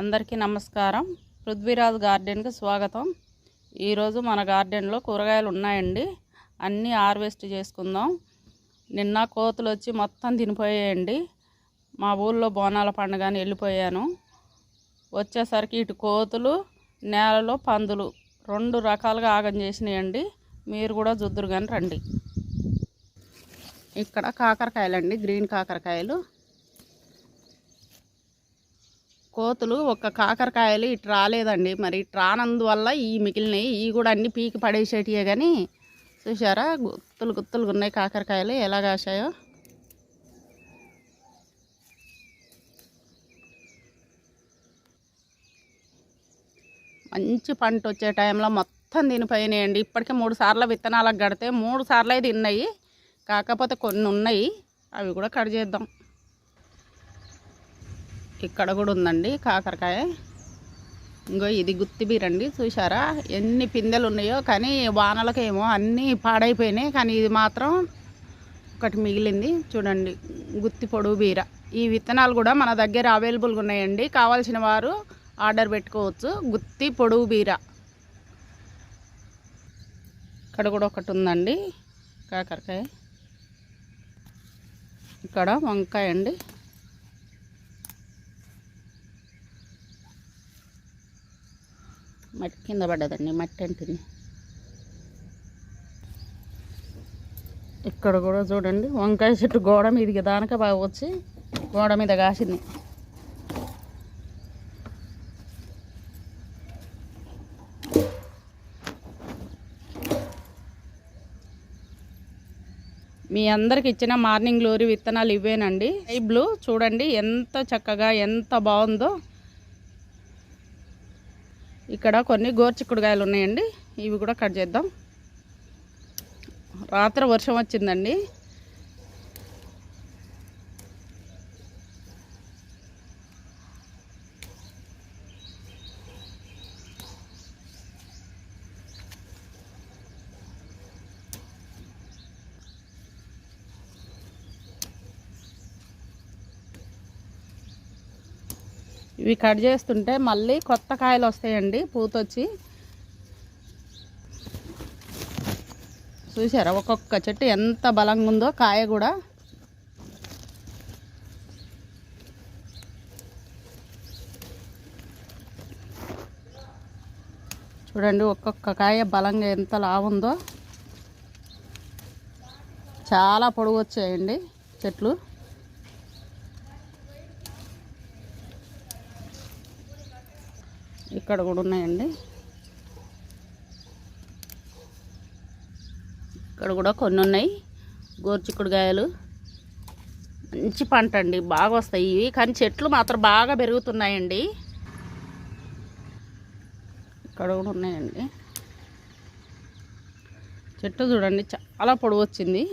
అందరికీ నమస్కారం. పృథ్వీరాజ్ గార్డెన్కి స్వాగతం. ఈరోజు మన గార్డెన్లో కూరగాయలు ఉన్నాయండి. అన్నీ హార్వెస్ట్ చేసుకుందాం. నిన్న కోతులు వచ్చి మొత్తం తినిపోయాయండి. మా ఊళ్ళో బోనాల పండుగ అని వెళ్ళిపోయాను. వచ్చేసరికి ఇటు కోతులు నేలలో పందులు రెండు రకాలుగా ఆగం చేసినాయండి. మీరు కూడా జుద్దురు కానీ రండి. ఇక్కడ కాకరకాయలండి గ్రీన్ కాకరకాయలు. కోతులు ఒక్క కాకరకాయలు ఇటు రాలేదండి. మరి ఇటు రానందువల్ల ఈ మిగిలినవి ఈ కూడా అన్నీ పీకి పడేసేటివే కానీ చూసారా గుత్తులు గుత్తులుగా ఉన్నాయి కాకరకాయలు. ఎలా కాసాయో మంచి పంట వచ్చే టైంలో మొత్తం తినిపోయినాయండి. ఇప్పటికే మూడు సార్లు విత్తనాలకు కడితే మూడు సార్లు తిన్నాయి. కాకపోతే కొన్ని ఉన్నాయి. అవి కూడా కట్ చేద్దాం. ఇక్కడ కూడా ఉందండి కాకరకాయ. ఇంకో ఇది గుత్తిబీరండి చూసారా ఎన్ని పిందెలు ఉన్నాయో కానీ వానలకేమో అన్నీ పాడైపోయినాయి కానీ ఇది మాత్రం ఒకటి మిగిలింది. చూడండి గుత్తి పొడుగు బీర. ఈ విత్తనాలు కూడా మన దగ్గర అవైలబుల్గా ఉన్నాయండి. కావాల్సిన వారు ఆర్డర్ పెట్టుకోవచ్చు. గుత్తి పొడుగు బీర. ఇక్కడ కూడా ఒకటి ఉందండి కాకరకాయ. ఇక్కడ వంకాయ అండి. మట్టి కింద పడ్డదండి మట్టి అంటుంది. ఇక్కడ కూడా చూడండి వంకాయ చెట్టు గోడ మీదకి దానక బాగా వచ్చి గోడ మీద కాసింది. మీ అందరికి ఇచ్చిన మార్నింగ్ గ్లోరీ విత్తనాలు ఇవేనండి ఐ బ్లూ చూడండి ఎంత చక్కగా ఎంత బాగుందో. ఇక్కడ కొన్ని గోర్చిక్కుడుగాయలు ఉన్నాయండి. ఇవి కూడా కట్ చేద్దాం. రాత్రి వర్షం వచ్చిందండి. ఇవి కట్ చేస్తుంటే మళ్ళీ కొత్త కాయలు వస్తాయండి పూతొచ్చి. చూసారా ఒక్కొక్క చెట్టు ఎంత బలంగా ఉందో కాయ కూడా. చూడండి ఒక్కొక్క కాయ బలంగా ఎంత లావుందో. చాలా పొడుగు వచ్చాయండి చెట్లు. ఇక్కడ కూడా ఉన్నాయండి. ఇక్కడ కూడా కొన్ని ఉన్నాయి. గోర్చిక్కుడుకాయలు. మంచి పంట అండి బాగా వస్తాయి ఇవి. కానీ చెట్లు మాత్రం బాగా పెరుగుతున్నాయండి. ఇక్కడ కూడా ఉన్నాయండి. చెట్టు చూడండి చాలా పొడవు వచ్చింది.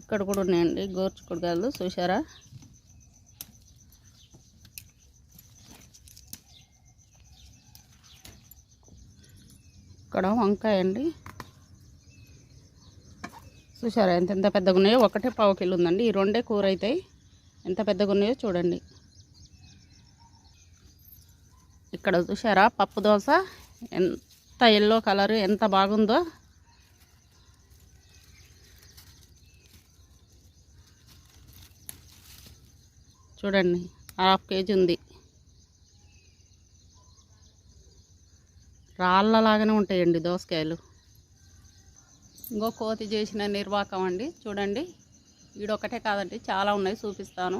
ఇక్కడ కూడా ఉన్నాయండి గోర్చుకుడుగాయలు చూసారా ఇక్కడ వంకాయ అండి. చూసారా ఎంత ఎంత పెద్దగా ఉన్నాయో ఒకటే పావు కిలో ఉందండి. ఈ రెండే కూర అవుతాయి ఎంత పెద్దగా ఉన్నాయో చూడండి. ఇక్కడ చూసారా పప్పు దోశ ఎంత ఎల్లో కలర్ ఎంత బాగుందో. చూడండి హాఫ్ కేజీ ఉంది. రాళ్ళలాగానే ఉంటాయండి దోసకాయలు. ఇంకో కోతి చేసిన నిర్వాకం అండి. చూడండి. ఈడొక్కటే కాదండి. చాలా ఉన్నాయి చూపిస్తాను.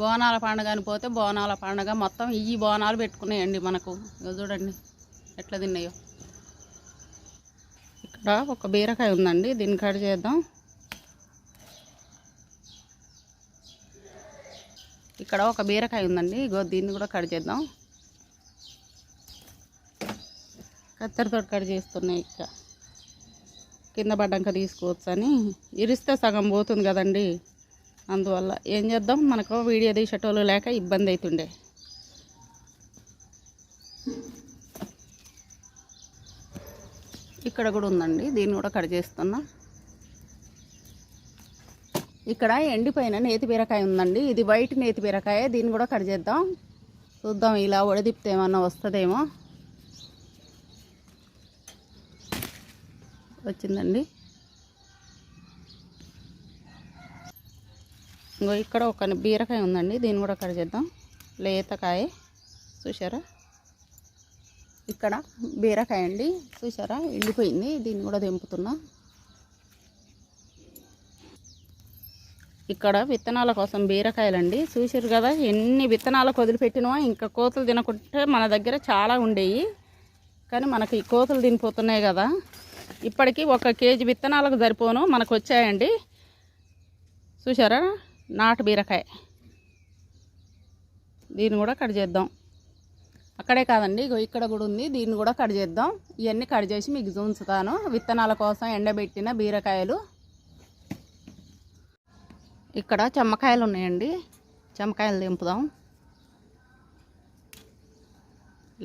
బోనాల పండుగ అని పోతే బోనాల పండుగ మొత్తం ఈ బోనాలు పెట్టుకున్నాయండి మనకు. చూడండి ఎట్లా తిన్నాయో. ఇక్కడ ఒక బీరకాయ ఉందండి. దీన్ని కట్ చేద్దాం. ఇక్కడ ఒక బీరకాయ ఉందండి. ఇగో దీన్ని కూడా కట్ చేద్దాం. కత్తెరతో కట్ చేస్తున్నాయి ఇక. కింద పడ్డాక తీసుకోవచ్చు అని ఇరిస్తే సగం పోతుంది కదండి. అందువల్ల ఏం చేద్దాం? మనకు వీడియో తీసేటోళ్ళు లేక ఇబ్బంది అవుతుండే ఇక్కడ కూడా ఉందండి. దీన్ని కూడా కట్ చేస్తున్నా. ఇక్కడ ఎండిపోయిన నేతి బీరకాయ ఉందండి. ఇది వైట్ నేతి బీరకాయ. దీన్ని కూడా కట్ చేద్దాం. చూద్దాం ఇలా ఒడదిప్తే ఏమన్నా వస్తుందేమో. వచ్చిందండి. ఇంకో ఇక్కడ ఒక బీరకాయ ఉందండి. దీన్ని కూడా కట్ చేద్దాం. లేతకాయ చూసారా ఇక్కడ బీరకాయ అండి. చూసారా ఎండిపోయింది. దీన్ని కూడా దింపుతున్నా ఇక్కడ విత్తనాల కోసం బీరకాయలండి. చూసారు కదా ఎన్ని విత్తనాలకు వదిలిపెట్టినవా ఇంకా కోతులు తినకుంటే మన దగ్గర చాలా ఉండేవి కానీ మనకి కోతలు కోతులు తినిపోతున్నాయి కదా. ఇప్పటికీ ఒక కేజీ విత్తనాలకు సరిపోను. మనకు వచ్చాయండి చూసారా నాటు బీరకాయ. దీన్ని కూడా కట్ చేద్దాం. అక్కడే కాదండి. ఇక్కడ కూడా ఉంది. దీన్ని కూడా కట్ చేద్దాం. ఇవన్నీ కట్ చేసి మీకు ఉంచుతాను విత్తనాల కోసం ఎండబెట్టిన బీరకాయలు. ఇక్కడ చెమ్మకాయలు ఉన్నాయండి. చెమ్మకాయలు దింపుదాం.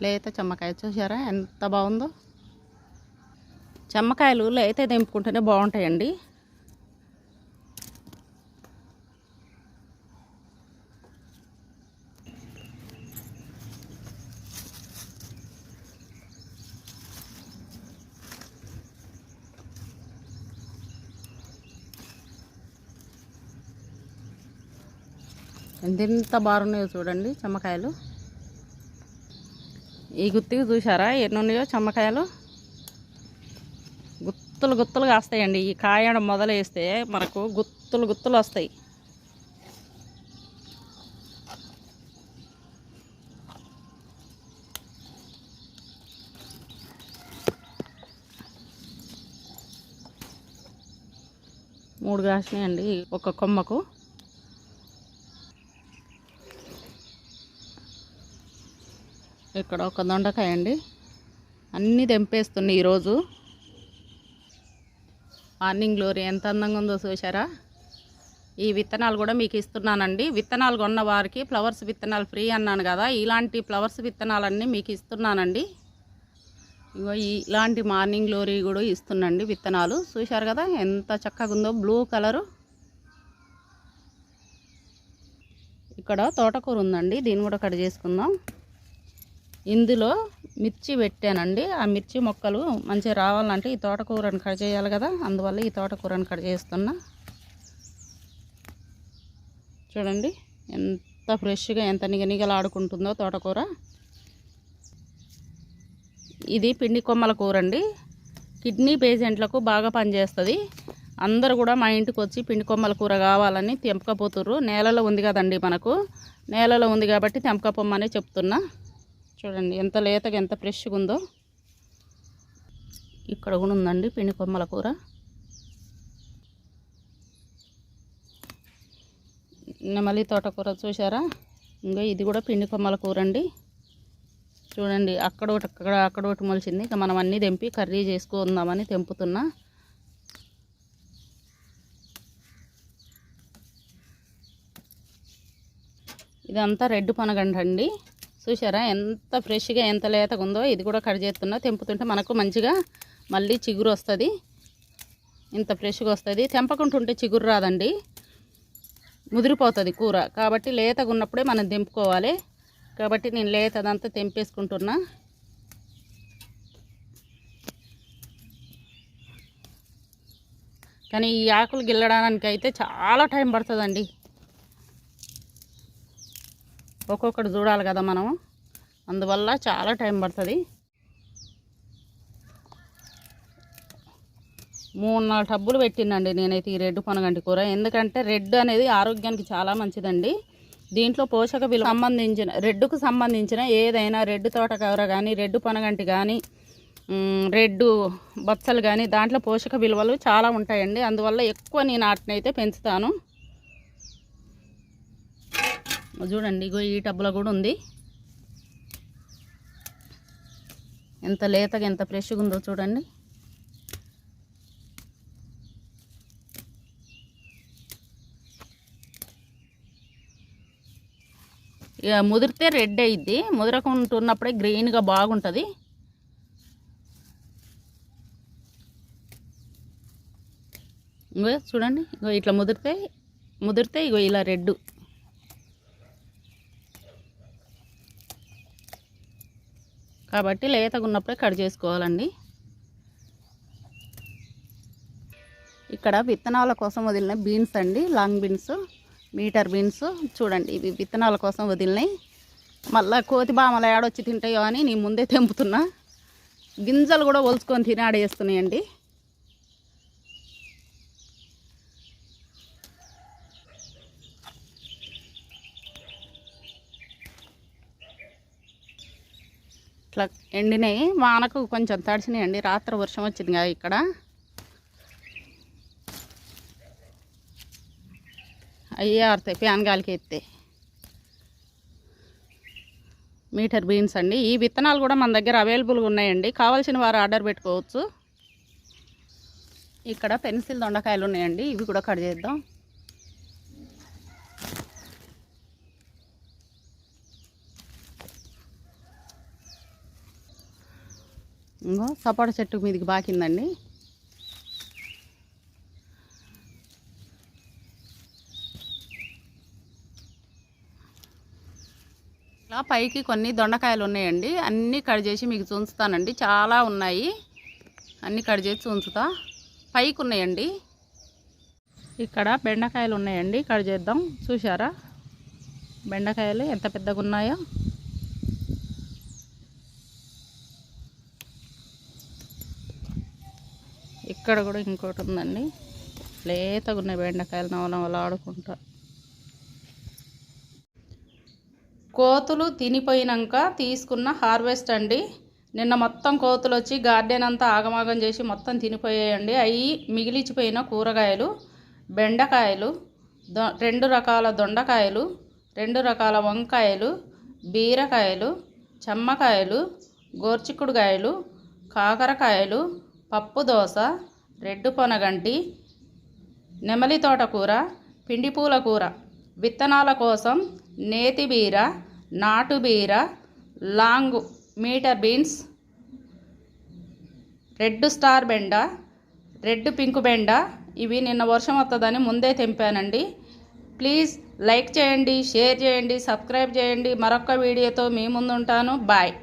లేత చెమ్మకాయ చూసారా ఎంత బాగుందో. చెమ్మకాయలు లేతే దింపుకుంటేనే బాగుంటాయండి. ఎంత బాగున్నాయో చూడండి చెమ్మకాయలు. ఈ గుత్తికి చూసారా ఎన్ని ఉన్నాయో చెమ్మకాయలు? గుత్తులు గుత్తులు కాస్తాయండి ఈ కాయడం మొదలేస్తే మనకు గుత్తులు గుత్తులు వస్తాయి. మూడు కాసినాయండి ఒక కొమ్మకు. ఇక్కడ ఒక దొండకాయ అండి అన్నీ తెంపేస్తున్నాయి ఈరోజు. మార్నింగ్ గ్లోరీ ఎంత అందంగా ఉందో చూసారా ఈ విత్తనాలు కూడా మీకు ఇస్తున్నానండి. విత్తనాలు కొన్న వారికి ఫ్లవర్స్ విత్తనాలు ఫ్రీ అన్నాను కదా ఇలాంటి ఫ్లవర్స్ విత్తనాలన్నీ మీకు ఇస్తున్నానండి. ఇగో ఇలాంటి మార్నింగ్ గ్లోరీ కూడా ఇస్తున్నాండి విత్తనాలు. చూశారు కదా ఎంత చక్కగా ఉందో బ్లూ కలరు. ఇక్కడ తోటకూర ఉందండి దీన్ని కూడా కట్ చేసుకుందాం. ఇందులో మిర్చి పెట్టానండి. ఆ మిర్చి మొక్కలు మంచిగా రావాలంటే ఈ తోటకూరని కట్ చేయాలి కదా. అందువల్ల ఈ తోటకూరని కట్ చేస్తున్నా. చూడండి ఎంత ఫ్రెష్గా ఎంత నిగనిగలాడుకుంటుందో తోటకూర. ఇది పిండి కొమ్మల కూర అండి కిడ్నీ పేషెంట్లకు బాగా పనిచేస్తుంది. అందరు కూడా మా ఇంటికి వచ్చి పిండి కొమ్మల కూర కావాలని తెంపకపోతుర్రు. నేలలో ఉంది కదండి మనకు. నేలలో ఉంది కాబట్టి తెంపకపోమని చెప్తున్నా. చూడండి ఎంత లేతగా ఎంత ఫ్రెష్గా ఉందో. ఇక్కడ కూడా ఉందండి పిండి కొమ్మల కూర. నెమలి తోటకూర చూసారా ఇంకా ఇది కూడా పిండి కొమ్మల కూర అండి చూడండి అక్కడ ఒకటి అక్కడ అక్కడ ఒకటి మొలిచింది. ఇక మనం అన్నీ తెంపి కర్రీ చేసుకుందామని తెంపుతున్నా. ఇదంతా రెడ్ పనగండి చూసారా ఎంత ఫ్రెష్గా ఎంత లేతగా ఉందో ఇది కూడా కట్ చేస్తున్నా. తెంపుతుంటే మనకు మంచిగా మళ్ళీ చిగురు వస్తుంది. ఇంత ఫ్రెష్గా వస్తుంది. తెంపకుంటుంటే చిగురు రాదండి. ముదిరిపోతుంది కూర. కాబట్టి లేతగా ఉన్నప్పుడే మనం తెంపుకోవాలి. కాబట్టి నేను లేతదంతా తెంపేసుకుంటున్నా. కానీ ఈ ఆకులు గిల్లడానికి అయితే చాలా టైం పడుతుందండి. ఒక్కొక్కటి చూడాలి కదా మనం అందువల్ల చాలా టైం పడుతుంది. మూడు నాలుగు టబ్బులు పెట్టినండి నేనైతే ఈ రెడ్ పనగంటి కూర. ఎందుకంటే రెడ్ అనేది ఆరోగ్యానికి చాలా మంచిదండి. దీంట్లో పోషక విలువ సంబంధించిన రెడ్డుకు సంబంధించిన ఏదైనా రెడ్ తోటకూర కానీ రెడ్ పనగంటి కానీ రెడ్ బచ్చలు కానీ దాంట్లో పోషక విలువలు చాలా ఉంటాయండి. అందువల్ల ఎక్కువ నేను వాటిని అయితే పెంచుతాను. చూడండి ఇగో ఈ టబ్బులో కూడా ఉంది. ఎంత లేతగా ఎంత ఫ్రెష్గా ఉందో చూడండి. ఇక ముదిరితే రెడ్ అయ్యిద్ది ముదరకుంటున్నప్పుడే గ్రీన్గా బాగుంటుంది. ఇంకో చూడండి ఇంకో ఇట్లా ముదిరితే ముదిరితే ఇగో ఇలా రెడ్ కాబట్టి లేతగా ఉన్నప్పుడే కట్ చేసుకోవాలండి. ఇక్కడ విత్తనాల కోసం వదిలిన బీన్స్ అండి లాంగ్ బీన్స్ మీటర్ బీన్స్. చూడండి ఇవి విత్తనాల కోసం వదిలినాయి. మళ్ళీ కోతి బామల ఏడొచ్చి తింటాయో అని నేను ముందే తెంపుతున్నా. గింజలు కూడా ఒలుచుకొని తిని ఆడేస్తున్నాయండి. ఇట్లా ఎండినాయి. వానకు కొంచెం తడిసినాయండి రాత్రి వర్షం వచ్చింది కదా ఇక్కడ. అయ్యే ఆరుతాయి. ఫ్యాన్ గాలికి ఎత్తే. మీటర్ బీన్స్ అండి. ఈ విత్తనాలు కూడా మన దగ్గర అవైలబుల్గా ఉన్నాయండి. కావాల్సిన వారు ఆర్డర్ పెట్టుకోవచ్చు. ఇక్కడ పెన్సిల్ దొండకాయలు ఉన్నాయండి. ఇవి కూడా కట్ చేద్దాం. ఇంకో సపోటా చెట్టు మీదకి బాకిందండి. ఇలా పైకి కొన్ని దొండకాయలు ఉన్నాయండి. అన్నీ కట్ చేసి మీకు చూంచుతానండి చాలా ఉన్నాయి. అన్నీ కట్ చేసి చూంచుతా పైకి ఉన్నాయండి. ఇక్కడ బెండకాయలు ఉన్నాయండి. కట్ చేద్దాం. చూసారా బెండకాయలు ఎంత పెద్దగా ఉన్నాయో? ఇక్కడ కూడా ఇంకోటి ఉందండి. లేతగా ఉన్నాయి బెండకాయలు నవనవలు ఆడుకుంటా. కోతులు తినిపోయినాక తీసుకున్న హార్వెస్ట్ అండి. నిన్న మొత్తం కోతులు వచ్చి గార్డెన్ అంతా ఆగమాగం చేసి మొత్తం తినిపోయాయండి. అవి మిగిలిచిపోయిన కూరగాయలు బెండకాయలు దొ రెండు రకాల దొండకాయలు రెండు రకాల వంకాయలు బీరకాయలు చెమ్మకాయలు గోర్చిక్కుడుకాయలు కాకరకాయలు పప్పు దోస రెడ్డు పొనగంటి నెమలి తోటకూర పిండి పూల కూర విత్తనాల కోసం నేతి బీర నాటు బీర long meter beans red star బెండ రెడ్ పింక్ బెండ. ఇవి నిన్న వర్షం వస్తుందని ముందే తెంపానండి. ప్లీజ్ లైక్ చేయండి షేర్ చేయండి సబ్స్క్రైబ్ చేయండి. మరొక వీడియోతో మీ ముందుంటాను. బాయ్.